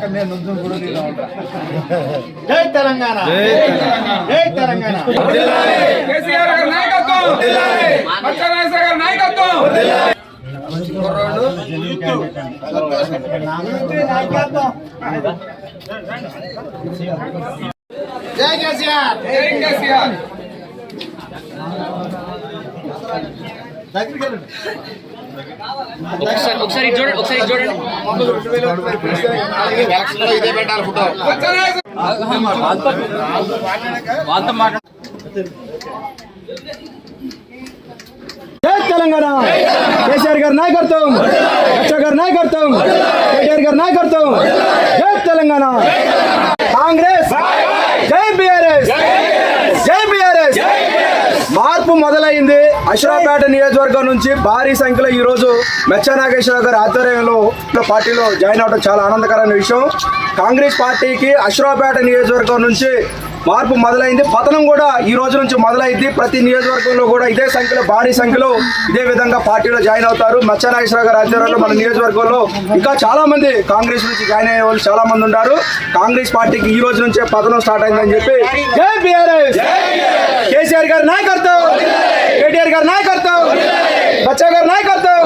జై తెలంగాణ. జై తెలంగాణ. కేసీఆర్ గారి నాయకత్వం. పచ్చ నాగేశ్వర గారి నాయకత్వం. జై కేసీఆర్. జై కేసీఆర్. దగ్గరికి వెళ్ళండి. ఒకసారి చూడండి ఒకసారి ఇటు చూడండి. పచ్చ నాగేశ్వర జై తెలంగాణ! కేసీఆర్ గారు నాయకత్వం! లక్ష గారు నాయకత్వం! కేటీఆర్ గారు నాయకత్వం! జై తెలంగాణ! కాంగ్రెస్! జై బీఆర్ఎస్! జై బీఆర్ఎస్! మార్పు మొదలైంది. అశ్రాపేట నియోజకవర్గం నుంచి భారీ సంఖ్యలో ఈ రోజు మెచ్చా నాగేశ్వరరావు గారి ఆధ్వర్యంలో పార్టీలో జాయిన్ అవడం చాలా ఆనందకరమైన విషయం. కాంగ్రెస్ పార్టీకి అశ్రాపేట నియోజకవర్గం నుంచి మార్పు మొదలైంది. పతనం కూడా ఈ రోజు నుంచి మొదలైంది ప్రతి నియోజకవర్గంలో కూడా ఇదే సంఖ్యలో భారీ సంఖ్యలో ఇదే విధంగా పార్టీలో జాయిన్ అవుతారు. మచ్చా నాగేశ్వరరావు గారి ఆధ్వర్యంలో మన నియోజకవర్గంలో ఇంకా చాలా మంది కాంగ్రెస్ నుంచి జాయిన్ అయ్యే వాళ్ళు చాలా మంది ఉన్నారు. కాంగ్రెస్ పార్టీకి ఈ రోజు నుంచే పతనం స్టార్ట్ అయిందని చెప్పి జై బీఆర్ఎస్! కేసీఆర్ గారు నాయకత్వం! కేటీఆర్ గారు నాయకత్వం! బచ్చా గారు నాయకత్వం!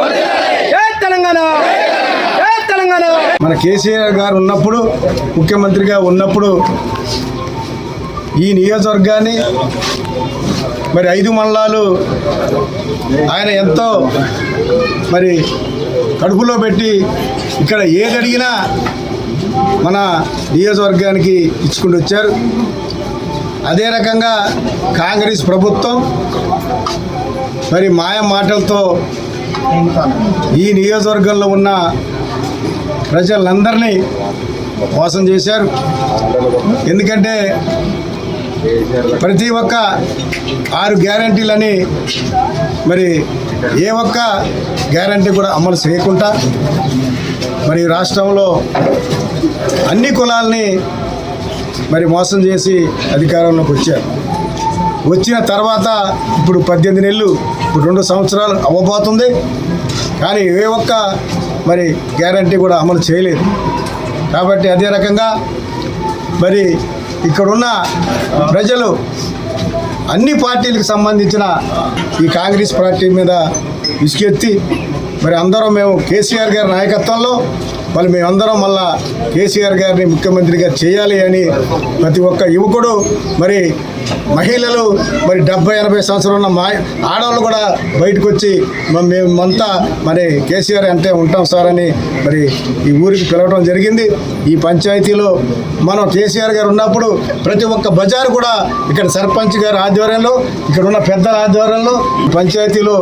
జై తెలంగాణ! జై తెలంగాణ! మన కేసీఆర్ గారు ఉన్నప్పుడు ముఖ్యమంత్రిగా ఉన్నప్పుడు ఈ నియోజకవర్గాన్ని మరి ఐదు మండలాలు ఆయన ఎంతో మరి కడుపులో పెట్టి ఇక్కడ ఏది అడిగినా మన నియోజకవర్గానికి ఇచ్చుకుంటూ వచ్చారు. అదే రకంగా కాంగ్రెస్ ప్రభుత్వం మరి మాయ మాటలతో ఈ నియోజకవర్గంలో ఉన్న ప్రజలందరినీ మోసం చేశారు. ఎందుకంటే ప్రతి ఒక్క ఆరు గ్యారంటీలని మరి ఏ ఒక్క గ్యారంటీ కూడా అమలు చేయకుండా మరి రాష్ట్రంలో అన్ని కులాలని మరి మోసం చేసి అధికారంలోకి వచ్చారు. వచ్చిన తర్వాత ఇప్పుడు పద్దెనిమిది నెలలు ఇప్పుడు రెండు సంవత్సరాలు అవ్వబోతుంది. కానీ ఏ ఒక్క మరి గ్యారంటీ కూడా అమలు చేయలేదు. కాబట్టి అదే రకంగా మరి ఇక్కడున్న ప్రజలు అన్ని పార్టీలకు సంబంధించిన ఈ కాంగ్రెస్ పార్టీ మీద విసుకెత్తి మరి అందరం మేము కేసీఆర్ గారి నాయకత్వంలో మళ్ళీ మేమందరం మళ్ళా కేసీఆర్ గారిని ముఖ్యమంత్రిగా చేయాలి అని ప్రతి ఒక్క యువకుడు మరి మహిళలు మరి డెబ్బై ఎనభై సంవత్సరాలు ఉన్న మా ఆడవాళ్ళు కూడా బయటకు వచ్చి మేమంతా మరి కేసీఆర్ అంటే ఉంటాం సార్ అని మరి ఈ ఊరికి పిలవడం జరిగింది. ఈ పంచాయతీలో మనం కేసీఆర్ గారు ఉన్నప్పుడు ప్రతి ఒక్క బజారు కూడా ఇక్కడ సర్పంచ్ గారి ఆధ్వర్యంలో ఇక్కడ ఉన్న పెద్దల ఆధ్వర్యంలో పంచాయతీలో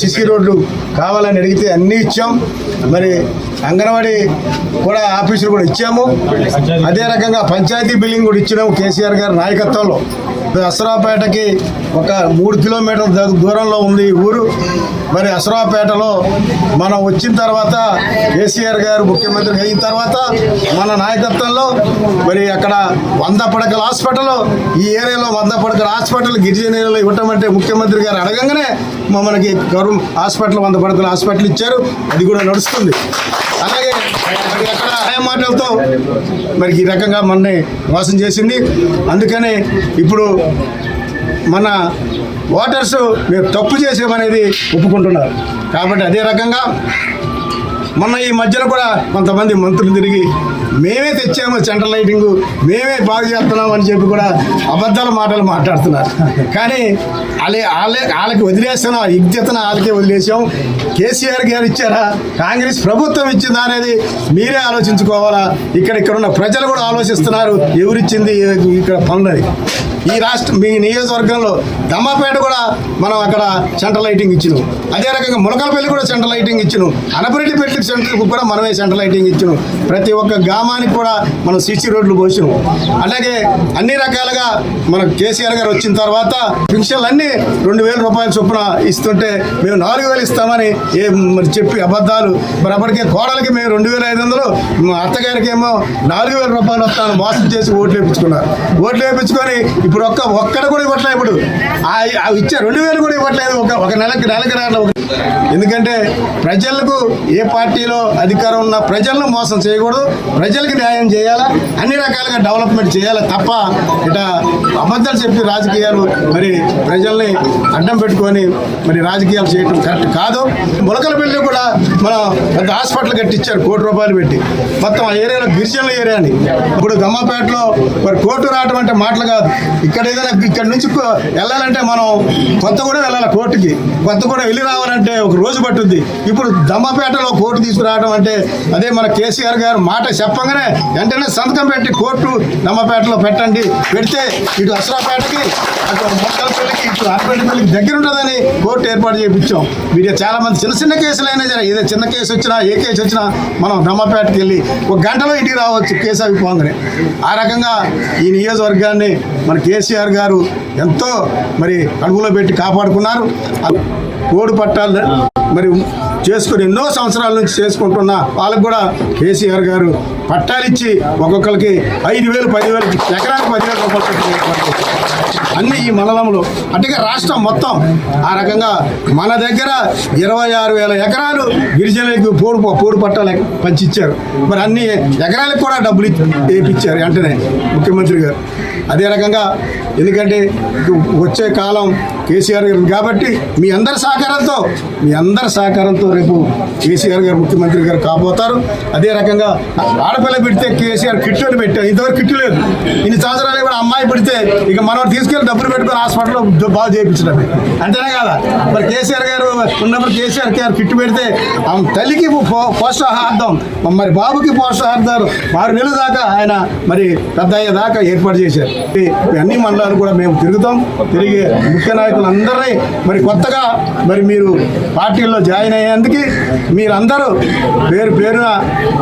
సిసి రోడ్లు కావాలని అడిగితే అన్నీ ఇచ్చాం. మరి అంగన్వాడీ కూడా ఆఫీసులు కూడా ఇచ్చాము. అదే రకంగా పంచాయతీ బిల్డింగ్ కూడా ఇచ్చినాము కేసీఆర్ గారి నాయకత్వంలో. అసరాపేటకి ఒక మూడు కిలోమీటర్ల దూరంలో ఉంది ఈ ఊరు. మరి అసరాపేటలో మనం వచ్చిన తర్వాత కేసీఆర్ గారు ముఖ్యమంత్రి అయిన తర్వాత మన నాయకత్వంలో మరి అక్కడ వంద పడకల హాస్పిటల్ ఈ ఏరియాలో వంద పడకల హాస్పిటల్ గిరిజన ఏరియాలో ఇవ్వటం అంటే ముఖ్యమంత్రి గారు అడగంగానే మనకి గవర్నమెంట్ హాస్పిటల్ వంద పడకల హాస్పిటల్ ఇచ్చారు. అది కూడా నడుస్తుంది. అలాగే అక్కడ మాటలతో మరి ఈ రకంగా మనని మోసం చేసింది. అందుకనే ఇప్పుడు మన ఓటర్స్ మేము తప్పు చేసామనేది ఒప్పుకుంటున్నారు. కాబట్టి అదే రకంగా మొన్న ఈ మధ్యలో కూడా కొంతమంది మంత్రులు తిరిగి మేమే తెచ్చాము సెంట్రల్ లైటింగ్ మేమే బాగు చేస్తున్నాం అని చెప్పి కూడా అబద్ధాల మాటలు మాట్లాడుతున్నారు. కానీ వాళ్ళే వాళ్ళే వాళ్ళకి వదిలేస్తున్నాం ఇజ్జతన వాళ్ళకే వదిలేసాం. కేసీఆర్ గారు ఇచ్చారా? కాంగ్రెస్ ప్రభుత్వం ఇచ్చిందా అనేది మీరే ఆలోచించుకోవాలా? ఇక్కడ ఇక్కడ ఉన్న ప్రజలు కూడా ఆలోచిస్తున్నారు. ఎవరిచ్చింది ఇక్కడ పనులది? ఈ రాష్ట్ర మీ నియోజకవర్గంలో దమ్మపేట కూడా మనం అక్కడ సెంట్రల్ లైటింగ్ ఇచ్చినాం. అదే రకంగా మునకలపల్లి కూడా సెంట్రల్ లైటింగ్ ఇచ్చినాం. అనపరెడ్డిపల్లి సెంటర్కి కూడా మనమే సెంట్రల్ లైటింగ్ ఇచ్చినాం. ప్రతి ఒక్క గ్రామానికి కూడా మనం సిసి రోడ్లు పోసినాం. అలాగే అన్ని రకాలుగా మన కేసీఆర్ గారు వచ్చిన తర్వాత పెన్షన్లు అన్నీ రెండు వేల రూపాయల చొప్పున ఇస్తుంటే మేము నాలుగు వేలు ఇస్తామని ఏ మరి చెప్పి అబద్ధాలు. మరి అప్పటికే కోడలకి మేము రెండు వేల ఐదు వందలు మా అత్తగారికి ఏమో నాలుగు వేల రూపాయలు వస్తాను మోసం చేసి ఓట్లు వేయించుకున్నారు ఓట్లు వేయించుకొని ఇప్పుడు ఒక్క ఒక్కడ కూడా ఇవ్వట్లేదు ఇప్పుడు. ఆ ఇచ్చే రెండు వేలు కూడా ఇవ్వట్లేదు ఒక ఒక నెలకి నెలకి రాను ఎందుకంటే ప్రజలకు ఏ పార్టీలో అధికారం ఉన్న ప్రజలను మోసం చేయకూడదు. ప్రజ ప్రజలకు న్యాయం చేయాలా? అన్ని రకాలుగా డెవలప్మెంట్ చేయాలా తప్ప ఇట అబద్ధాలు చెప్పి రాజకీయాలు మరి ప్రజల్ని అడ్డం పెట్టుకొని మరి రాజకీయాలు చేయటం కరెక్ట్ కాదు. ములకల పెళ్ళి కూడా మనం పెద్ద హాస్పిటల్ కట్టించారు కోటి రూపాయలు పెట్టి. మొత్తం ఆ ఏరియాలో గిరిజనుల ఏరియా అని. ఇప్పుడు గమ్మపేటలో మరి కోర్టు రావటం అంటే మాటలు కాదు. ఇక్కడ ఏదైనా ఇక్కడ నుంచి వెళ్ళాలంటే మనం కొత్తగూడెం వెళ్ళాలి కోర్టుకి. కొత్తగూడెం వెళ్ళి రావాలంటే ఒక రోజు పట్టుద్ది. ఇప్పుడు దమ్మపేటలో కోర్టు తీసుకురావడం అంటే అదే మన కేసీఆర్ గారు మాట చెప్ప చెప్పగానే వెంటనే సంతకం పెట్టి కోర్టు నమ్మపేటలో పెట్టండి. పెడితే ఇటు అసరాపేటకి అటు మొక్కలపల్లికి ఇటు ఆర్పేటపల్లికి దగ్గర ఉంటుందని కోర్టు ఏర్పాటు చేయించాం. మీరు చాలామంది చిన్న చిన్న కేసులైనా సరే ఏదో చిన్న కేసు వచ్చినా ఏ కేసు వచ్చినా మనం నమ్మపేటకి వెళ్ళి ఒక గంటలో ఇంటికి రావచ్చు కేసు అయిపోగానే ఆ రకంగా ఈ నియోజకవర్గాన్ని మన కేసీఆర్ గారు ఎంతో మరి అడుగులో పెట్టి కాపాడుకున్నారు. కోడి పట్టాలు మరి చేసుకుని ఎన్నో సంవత్సరాల నుంచి చేసుకుంటున్న వాళ్ళకు కూడా కేసీఆర్ గారు పట్టాలు ఇచ్చి ఒక్కొక్కరికి ఐదు వేలు పదివేలు ఎకరానికి పదివేల రూపాయలు అన్ని ఈ మండలంలో అంటే రాష్ట్రం మొత్తం ఆ రకంగా మన దగ్గర ఇరవై ఆరు వేల ఎకరాలు గిరిజనులకు పోడు పోడు పట్టాలు పంచిచ్చారు. మరి అన్ని ఎకరాలకు కూడా డబ్బులు వేయించారు వెంటనే ముఖ్యమంత్రి గారు. అదే రకంగా ఎందుకంటే వచ్చే కాలం కేసీఆర్ గారు కాబట్టి మీ అందరి సహకారంతో మీ అందరి సహకారంతో రేపు కేసీఆర్ గారు ముఖ్యమంత్రి గారు కాబోతారు. అదే రకంగా ఆడపిల్ల పెడితే కేసీఆర్ కిట్లు అని పెట్టారు. ఇంతవరకు కిట్లు లేదు. ఇన్ని సంవత్సరాలు కూడా అమ్మాయి పెడితే ఇక మనం తీసుకెళ్ళి డబ్బులు పెట్టుకొని హాస్పిటల్లో బాగా చేయించడమే. అంతేనా కదా? మరి కేసీఆర్ గారు ఉన్నప్పుడు కేసీఆర్ గారు కిట్టు పెడితే ఆ తల్లికి పోషాహార్థం మరి బాబుకి పోషాహార్థం ఆరు నెలల దాకా ఆయన మరి పెద్ద దాకా ఏర్పాటు చేశారు. అన్ని మండలాలు కూడా మేము తిరుగుతాం. తిరిగి ముఖ్య నాయకులందరినీ మరి కొత్తగా మరి మీరు పార్టీల్లో జాయిన్ అయ్యాను అందుకే మీరందరూ పేరు పేరున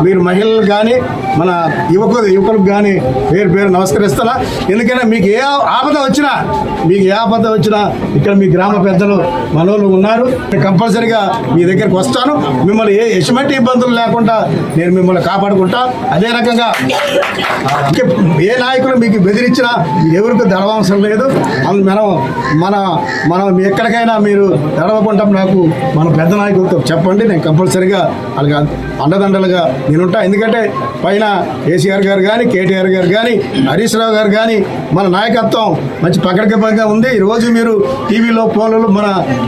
మీరు మహిళలు కానీ మన యువకు యువకులకు కానీ పేరు పేరు నమస్కరిస్తారా ఎందుకంటే మీకు ఏ ఆపద వచ్చినా మీకు ఏ ఆపద వచ్చినా ఇక్కడ మీ గ్రామ పెద్దలు మనోళ్ళు ఉన్నారు. కంపల్సరిగా మీ దగ్గరికి వస్తాను. మిమ్మల్ని ఏ ఎటువంటి ఇబ్బందులు లేకుండా నేను మిమ్మల్ని కాపాడుకుంటా. అదే రకంగా ఏ నాయకులు మీకు బెదిరించినా ఎవరికి దడవవసరం లేదు. మనం మన మనం ఎక్కడికైనా మీరు దడవకుండా నాకు మన పెద్ద నాయకులతో చెప్పండి నేను కంపల్సరిగా వాళ్ళకి అండదండలుగా నేనుంటా. ఎందుకంటే పైన కేసీఆర్ గారు కానీ కేటీఆర్ గారు కానీ హరీష్ రావు గారు కానీ మన నాయకత్వం మంచి పకడకపంగా ఉంది. ఈరోజు మీరు టీవీలో ఫోన్లలో మన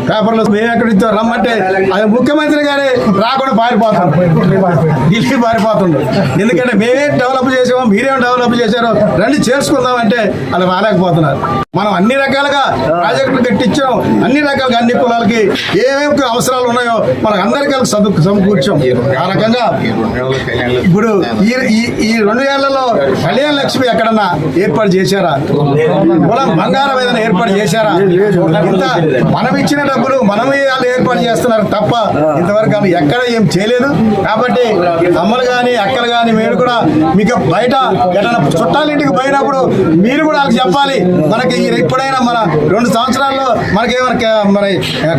పేపర్లో మేము ఎక్కడితో రమ్మంటే అది ముఖ్యమంత్రి గారే రాకుండా పారిపోతారు. ఢిల్లీ పారిపోతుండ్రు ఎందుకంటే మేమే డెవలప్ చేసామో మీరేం డెవలప్ చేశారో రండి చేసుకుందామంటే అలా రాలేకపోతున్నారు. మనం అన్ని రకాలుగా ప్రాజెక్టులు కట్టించాం. అన్ని రకాలుగా అన్ని కులాలకి ఏమేమి అవసరాలు ఉన్నాయో మనకు అందరికీ సదు సమకూర్చాం. ఆ రకంగా ఇప్పుడు ఈ ఈ- రెండు ఏళ్ళలో కళ్యాణ లక్ష్మి ఎక్కడన్నా ఏర్పాటు చేశారా? కులం బంగారం ఏదైనా ఏర్పాటు చేశారా? ఇంత మనం ఇచ్చిన డబ్బులు మనమే వాళ్ళు ఏర్పాటు చేస్తున్నారు తప్ప ఇంతవరకు వాళ్ళు ఎక్కడ ఏం చేయలేదు. కాబట్టి అమ్మలు కానీ అక్కలు కానీ మీరు కూడా మీకు బయట ఎటైనా చుట్టాల ఇంటికి పోయినప్పుడు మీరు కూడా వాళ్ళకి చెప్పాలి. మనకి ఈ ఇప్పుడైనా మన రెండు సంవత్సరాల్లో మనకి ఏమైనా కా- మరి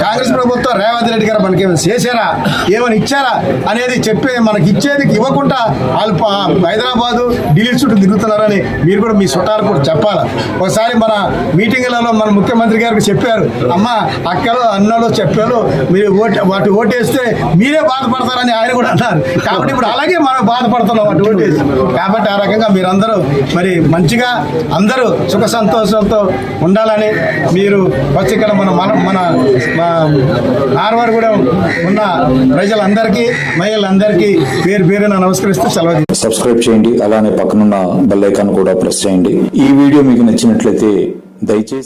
కాంగ్రెస్ ప్రభుత్వం రేవంత్ రెడ్డి గారు మనకి ఏమైనా చేశారా? ఏమైనా ఇచ్చారా? అనేది చెప్పే మనకి ఇచ్చేది ఇవ్వకుండా వాళ్ళు హైదరాబాదు ఢిల్లీ చుట్టూ తిరుగుతున్నారని మీరు కూడా మీ చుట్టాలు కూడా చెప్పాలి? ఒకసారి మన మీటింగ్లలో మన ముఖ్యమంత్రి గారికి చెప్పారు. అమ్మ అక్కలు అన్నలు చెప్పారు. మీరు ఓటు వాటి ఓటేస్తే మీరే బాధపడతారని ఆయన కూడా అన్నారు. కాబట్టి ఇప్పుడు అలాగే మనం బాధపడుతున్నాం వాటి ఓటేసి. కాబట్టి ఆ రకంగా మీరందరూ మరి మంచిగా అందరూ సుఖ సంతోషంతో ఉండాలని మీరు వచ్చి ఇక్కడ మన మన మన ఆర్వారు కూడా ఉన్న ప్రజలందరికీ మహిళలందరికీ పేరు పేరున నమస్కరిస్తూ సెలవు సబ్స్క్రైబ్ చేయండి అలానే పక్కనున్న బెల్ ఐకాన్ కూడా ప్రెస్ చేయండి. ఈ వీడియో మీకు నచ్చినట్లయితే దయచేసి